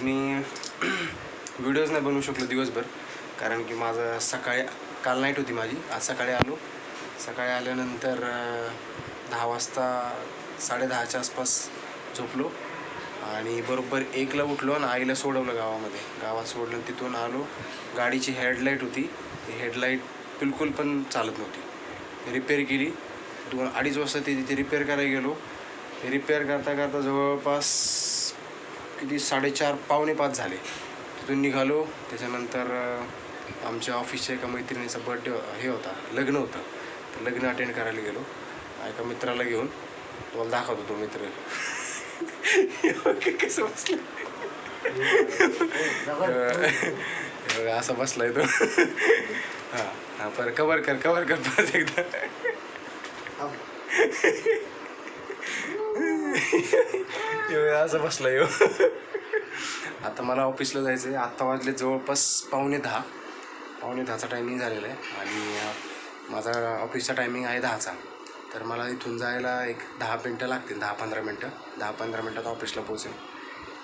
आज मी व्हिडिओज नाही बनवू शकलो दिवसभर. कारण की माझं सकाळी काल नाईट होती माझी. आज सकाळी आलो. सकाळी आल्यानंतर दहा वाजता साडेदहाच्या आसपास झोपलो. आणि बरोबर एकला उठलो आणि आईला सोडवलं गावामध्ये. गावात सोडलं तिथून आलो. गाडीची हेडलाईट होती. ती हेडलाईट बिलकुल पण चालत नव्हती. रिपेअर केली. दोन अडीच वाजता ती तिथे रिपेअर करायला गेलो. रिपेअर करता करता जवळपास किती? साडेचार पावणे पाच झाले. तिथून निघालो. त्याच्यानंतर आमच्या ऑफिसच्या एका मैत्रिणीचा बर्थडे हो-, हे होता. लग्न होतं. तर लग्न अटेंड करायला गेलो. एका मित्राला घेऊन. तुम्हाला दाखवतो तो मित्र. कसं बसलं. हे असा बसलाय तो. हां हां पर कवर कर कवर कर परत एकदा. असं बसलाय येऊ. आता मला ऑफिसला जायचं आहे आत्ता वाजले जवळपास पावणे दहा. पावणे दहाचा टायमिंग झालेला आहे. आणि माझा ऑफिसचा टायमिंग आहे दहाचा. तर मला इथून जायला एक दहा मिनटं लागतील दहा पंधरा मिनटं. दहा पंधरा मिनटात ऑफिसला पोहोचेल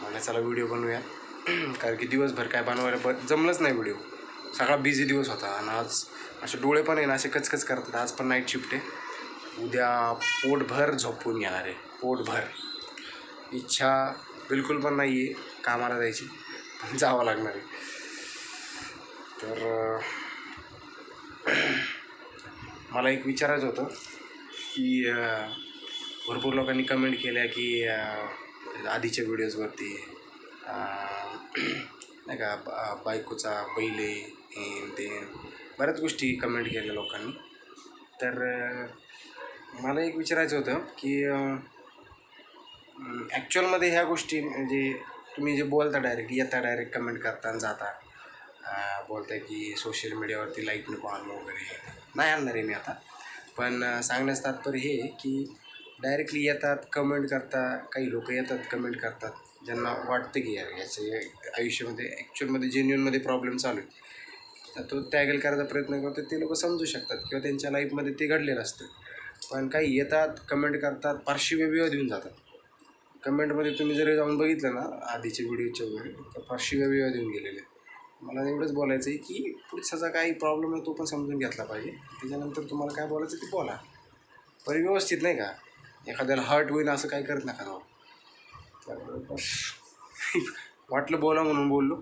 मला चला व्हिडिओ बनवूया. कारण की दिवसभर काय बनवायला ब जमलंच नाही व्हिडिओ. सगळा बिझी दिवस होता. आणि आज असे डोळे पण आहे ना असे कचकच करतात. आज पण नाईट शिफ्ट आहे. उद्या पोटभर झोपून येणार आहे. पोटभर. इच्छा बिलकुल पण नाही आहे कामाला जायची पण जावं लागणार आहे. तर मला एक विचारायचं होतं की भरपूर लोकांनी कमेंट केल्या की आधीच्या व्हिडिओजवरती नाही का बा- बायकोचा बैले हेन ते बऱ्याच गोष्टी कमेंट केल्या लोकांनी. तर मला एक विचारायचं होतं की ॲक्च्युअलमध्ये ह्या गोष्टी म्हणजे तुम्ही जे बोलता डायरेक्ट येता डायरेक्ट कमेंट करता आणि जाता. बोलताय की सोशल मीडियावरती लाईक नको आणू वगैरे. नाही आणणार आहे मी आता. पण सांगण्याचं तात्पर्य हे की डायरेक्टली येतात कमेंट करता काही लोक येतात कमेंट करतात. ज्यांना वाटतं की यार याचे आयुष्यामध्ये ॲक्च्युअलमध्ये जेन्युअनमध्ये प्रॉब्लेम चालू आहे. तर तो टॅगल करायचा प्रयत्न करतो ते लोक समजू शकतात किंवा त्यांच्या लाईफमध्ये ते घडलेलं असतं. पण काही येतात कमेंट करतात पार्श्वव्यू देऊन जातात. कमेंटमध्ये तुम्ही जर जाऊन बघितलं ना आधीचे व्हिडिओचे वगैरे तर फारशी शिव्या देऊन गेलेले. मला एवढंच बोलायचं आहे की पुढच्याचा काही प्रॉब्लेम आहे तो पण समजून घेतला पाहिजे. त्याच्यानंतर तुम्हाला काय बोलायचं ते बोला. पण व्यवस्थित नाही का? एखाद्याला हर्ट होईल असं काही करत नका जाऊ हो. तर बस. वाटलं बोला म्हणून बोललो.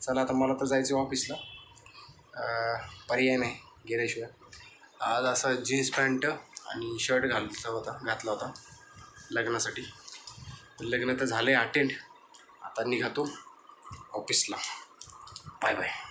चला आता मला तर जायचं ऑफिसला पर्याय नाही गेल्याशिवाय. आज असा जीन्स पॅन्ट आणि शर्ट घालता होता घातला होता लग्नासाठी. लग्न तर झालं आहे अटेंड आता निघातो ऑफिसला बाय बाय